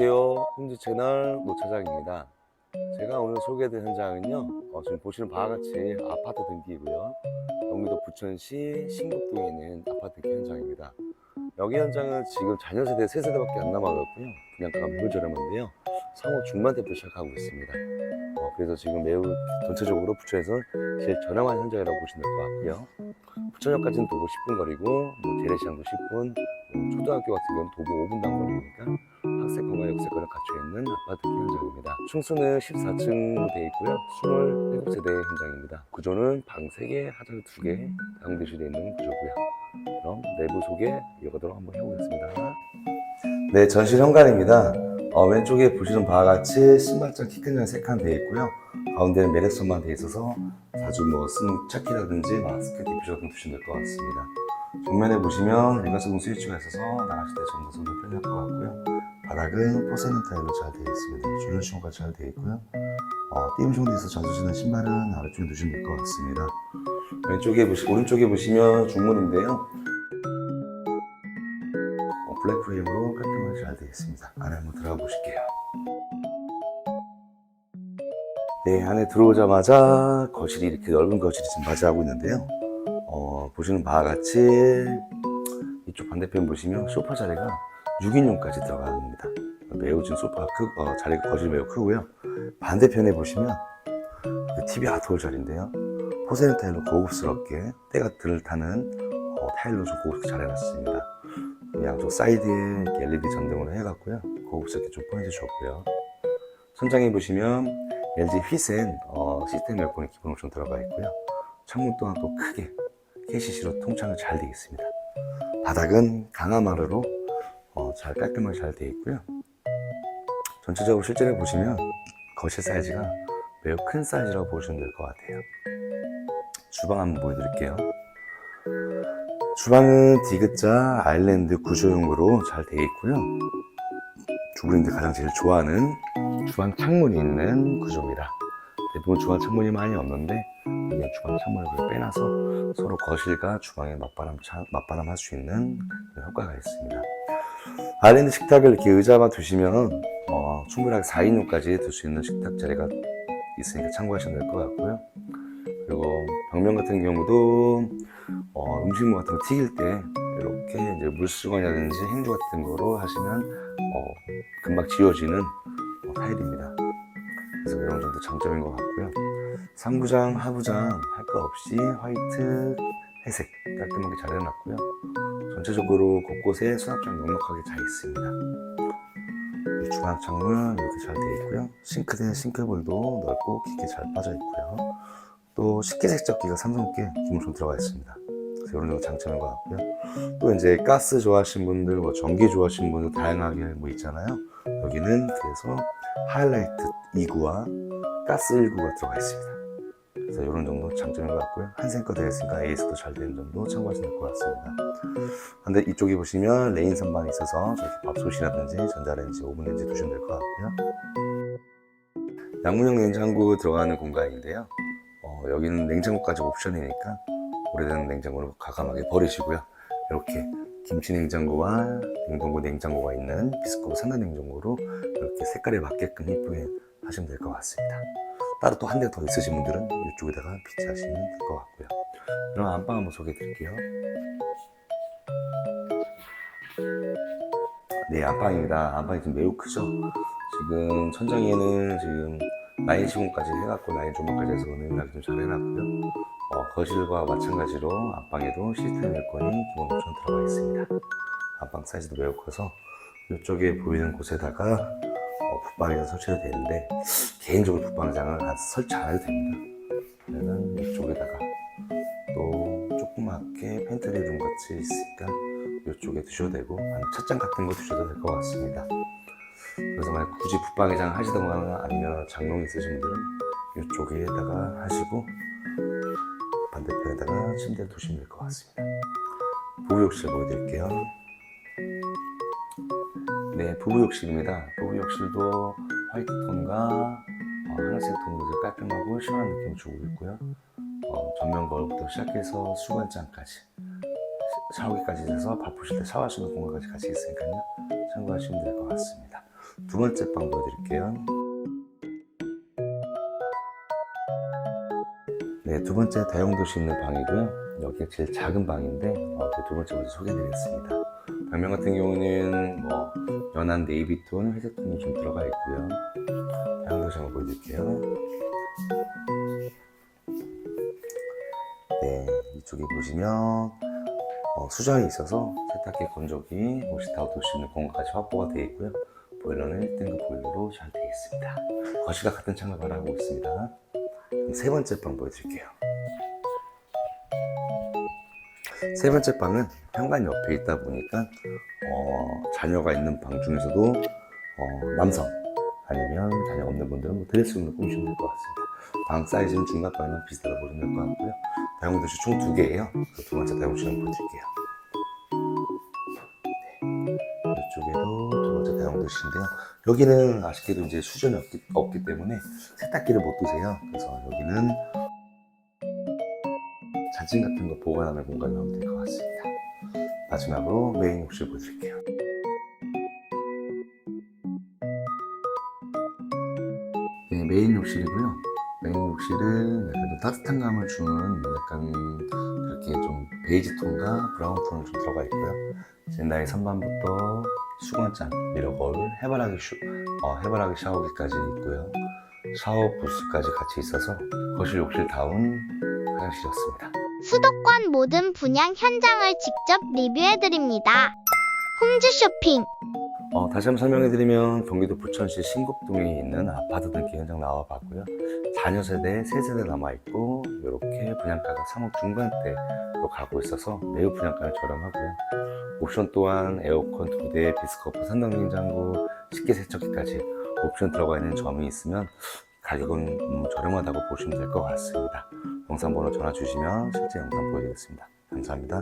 안녕하세요. 홍지 채널 노차장입니다. 제가 오늘 소개해드릴 현장은요. 어, 지금 보시는 바와 같이 아파트 등기고요. 경기도 부천시 신곡동에 있는 아파트 현장입니다. 여기 현장은 지금 자녀 세대 3세대밖에 안 남아갖고요. 분양가가 매우 저렴한데요. 3억 중반대부터 시작하고 있습니다. 어, 그래서 지금 매우 전체적으로 부천에서 제일 저렴한 현장이라고 보시면 될 것 같고요. 부천역까지는 도보 10분 거리고 뭐 재래시장도 10분, 뭐 초등학교 같은 경우는 도보 5분 단 거리니까 학세권과 역세권을 갖춰 있는 아파트 현장입니다. 층수는 14층으로 되어 있고요. 27세대 현장입니다. 구조는 방 3개, 하절 2개, 다용도실에 있는 구조고요. 그럼 내부 소개 이어가도록 한번 해보겠습니다. 네, 전실 현관입니다. 어, 왼쪽에 보시는 바와 같이 신발장 키큰장 3칸 되어 있고요. 가운데는 매력선만 되어 있어서 자주 뭐 쓰는 차키라든지 마스크, 디퓨저 등 두시면 될 것 같습니다. 정면에 보시면 일괄소금 스위치가 있어서 나가실 때 전도선도 편리할 것 같고요. 바닥은 포세는 타일로 잘 되어 있습니다. 줄눈시공까지 잘 되어 있고요. 어, 띄움식으로 해서 전수지는 신발은 아래쪽에 두시면 될 것 같습니다. 왼쪽에 보시, 오른쪽에 보시면 중문인데요. 어, 블랙 프레임으로 깔끔하게 잘 되어 있습니다. 안에 한번 들어가 보실게요. 네, 안에 들어오자마자 거실이 이렇게 넓은 거실이 지금 맞이하고 있는데요. 어, 보시는 바와 같이 이쪽 반대편 보시면 소파 자리가 6인용까지 들어갑니다. 매우 지금 소파 크, 어, 자리가 거실이 매우 크고요. 반대편에 보시면 TV 아트홀 자리인데요. 포세는 타일로 고급스럽게 때가 들 타는 어, 타일로 좀 고급스럽게 잘 해놨습니다. 양쪽 사이드에 LED 전등으로 해갖고요. 고급스럽게 좀 포인트 줬고요. 천장에 보시면 LG 휘센 어, 시스템 에어컨이 기본 옵션 들어가 있고요. 창문 또한 또 크게 KCC로 통창을 잘 되어 있습니다. 바닥은 강화마루로 어, 잘 깔끔하게 잘 되어 있고요. 전체적으로 실제로 보시면 거실 사이즈가 매우 큰 사이즈라고 보시면 될 것 같아요. 주방 한번 보여드릴게요. 주방은 디귿자 아일랜드 구조용으로 잘 되어 있고요. 주부님들 가장 제일 좋아하는 주방 창문이 있는 구조입니다. 대부분 주방 창문이 많이 없는데 여기 주방 창문을 빼놔서 서로 거실과 주방에 맞바람, 차- 맞바람 할 수 있는 효과가 있습니다. 아일랜드 식탁을 이렇게 의자만 두시면 어, 충분하게 4인용까지 둘 수 있는 식탁 자리가 있으니까 참고하시면 될 것 같고요. 그리고 벽면 같은 경우도 어, 음식물 같은 거 튀길 때 이렇게 이제 물수건이라든지 행주 같은 거로 하시면 어, 금방 지워지는 어, 타일입니다. 그래서 이런 정도 장점인 것 같고요. 상부장, 하부장 할 거 없이 화이트, 회색 깔끔하게 잘 해놨고요. 전체적으로 곳곳에 수납장 넉넉하게 잘 있습니다. 이 주방 창문 이렇게 잘 되어 있고요. 싱크대 싱크볼도 넓고 깊게 잘 빠져 있고요. 또 식기세척기가 삼성께 기본적으로 들어가 있습니다. 그래서 이런 장점인 것 같고요. 또 이제 가스 좋아하시는 분들, 뭐 전기 좋아하시는 분들 다양하게 뭐 있잖아요. 여기는 그래서 하이라이트 2구와 가스 1구가 들어가 있습니다. 그래서 이런 정도 장점인 것 같고요. 한센거 되어 있으니까 AS도 잘 되는 점도 참고하시면 될 것 같습니다. 근데 이쪽에 보시면 레인 선반이 있어서 저렇게 밥솥이라든지 전자레인지, 오븐레인지 두시면 될 것 같고요. 양문형 냉장고 들어가는 공간인데요. 어, 여기는 냉장고까지 옵션이니까 오래된 냉장고를 과감하게 버리시고요. 이렇게 김치 냉장고와 냉동고 냉장고가 있는 비스코브 3단 냉장고로 이렇게 색깔에 맞게끔 예쁘게 하시면 될 것 같습니다. 따로 또 한 대 더 있으신 분들은 이쪽에다가 비치하시면 될 것 같고요. 그럼 안방 한번 소개해 드릴게요. 네, 안방입니다. 안방이 지금 매우 크죠? 지금 천장에는 지금 라인 시공까지 해갖고 라인 조명까지 해서 은은하게 좀 잘 해놨고요. 어, 거실과 마찬가지로 안방에도 시스템 에어컨이 기본 옵션 들어가 있습니다. 안방 사이즈도 매우 커서 이쪽에 보이는 곳에다가 어, 붙박이가 설치가 되는데 개인적으로 붙박이장을 안- 설치 안 해도 됩니다. 그러면 이쪽에다가 또 조그맣게 팬트리 룸 같이 있으니까 이쪽에 두셔도 되고 아니면 찻잔 같은 거 두셔도 될 것 같습니다. 그래서 만약 굳이 붙박이장 하시던가 아니면 장롱 있으신 분들은 이쪽에다가 하시고 반대편에다가 침대를 두시면 될 것 같습니다. 부부욕실 보여드릴게요. 네, 부부욕실입니다. 부부욕실도 화이트 톤과 어, 하늘색 톤으로 깔끔하고 시원한 느낌을 주고 있고요. 어, 전면 거울부터 시작해서 수건장까지 샤워기까지 밥 보실 때 샤워할 수 있는 공간까지 같이 있으니까요. 참고하시면 될 것 같습니다. 두 번째 방 보여드릴게요. 네, 두 번째 다용도시 있는 방이고요. 여기가 제일 작은 방인데 어, 그두 번째 먼저 소개드리겠습니다. 방면 같은 경우는 뭐 연한 네이비 톤, 회색 톤이 좀 들어가 있고요. 다용도시 한번 보여드릴게요. 네, 이쪽에 보시면 어, 수전이 있어서 세탁기, 건조기, 옷이 다 옷을 수 있는 공간까지 확보가 되어 있고요. 보일러는 1등급 보일러로 잘 되어 있습니다. 거실과 같은 창을 바라보고 있습니다. 세 번째 방 보여드릴게요. 세 번째 방은 현관 옆에 있다 보니까 어, 자녀가 있는 방 중에서도 어, 남성 아니면 자녀 없는 분들은 뭐 드레스 룸을 꾸미시면 될 것 같습니다. 방 사이즈는 중간방이랑 비슷하다 보시면 될 것 같고요. 다용도시 총두 개예요. 그두 번째 다용도시 한번 보여드릴게요. 네. 이쪽에도 두 번째 다용도시인데요. 여기는 아쉽게도 이제 수전이 없기, 없기 때문에 세탁기를 못 두세요. 그래서 여기는 잔짐 같은 거 보관하는 공간을 하면 될 것 같습니다. 마지막으로 메인 욕실 보여드릴게요. 네, 메인 욕실이고요. 메인 욕실은 약간 좀 따뜻한 감을 주는 약간 그렇게 좀 베이지 톤과 브라운 톤이 좀 들어가 있고요. 젠다의 선반부터 수건장, 미러볼, 해바라기 슈, 어, 해바라기 샤워기까지 있고요. 샤워 부스까지 같이 있어서 거실 욕실 다운 화장실이었습니다. 수도권 모든 분양 현장을 직접 리뷰해드립니다. 홈즈 쇼핑 어, 다시 한번 설명해드리면 경기도 부천시 신곡동에 있는 아파트 등기 현장 나와봤고요. 4년 세대, 3세대 남아있고 이렇게 분양가가 3억 중반대로 가고 있어서 매우 분양가는 저렴하고요. 옵션 또한 에어컨 2대, 비스커프 3단 냉장고, 식기세척기까지 옵션 들어가 있는 점이 있으면 가격은 음, 저렴하다고 보시면 될 것 같습니다. 영상 번호 전화 주시면 실제 영상 보여드리겠습니다. 감사합니다.